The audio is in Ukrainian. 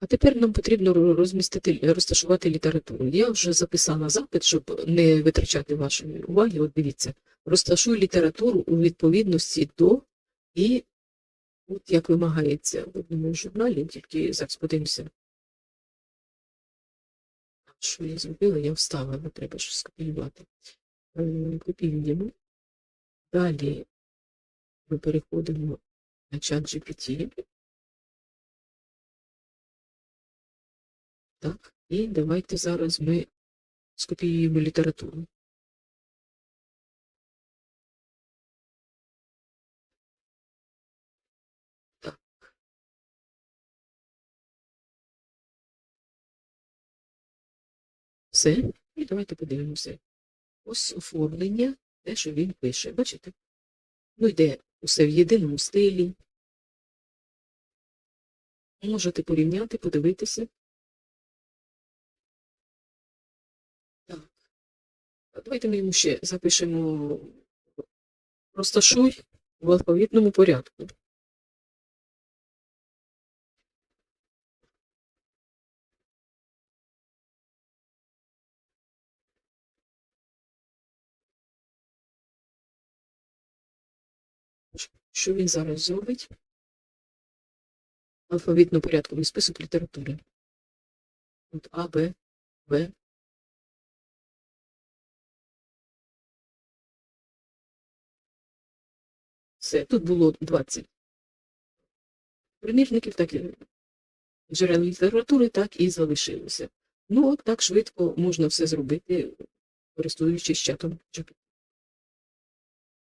а тепер нам потрібно розмістити, розташувати літературу. Я вже записала запит, щоб не витрачати вашої уваги. От дивіться, розташуй літературу у відповідності до і от як вимагається в одному журналі, тільки зараз подивимося. Що я зробила, я вставила, треба щось скопіювати. Е, Копіюємо. Далі ми переходимо на чат GPT. Так, і давайте зараз ми скопіюємо літературу. Все. І давайте подивимося. Ось оформлення, те, що він пише. Бачите? Ну, йде усе в єдиному стилі. Можете порівняти, подивитися. Давайте ми йому ще запишемо розташуй в алфавітному порядку. Що він зараз зробить? Алфавітно порядковий список літератури. От А, Б, В. Все, тут було 20 примірників, так і джерел літератури, так і залишилося. Ну, от так швидко можна все зробити, користуючись чатом GPT.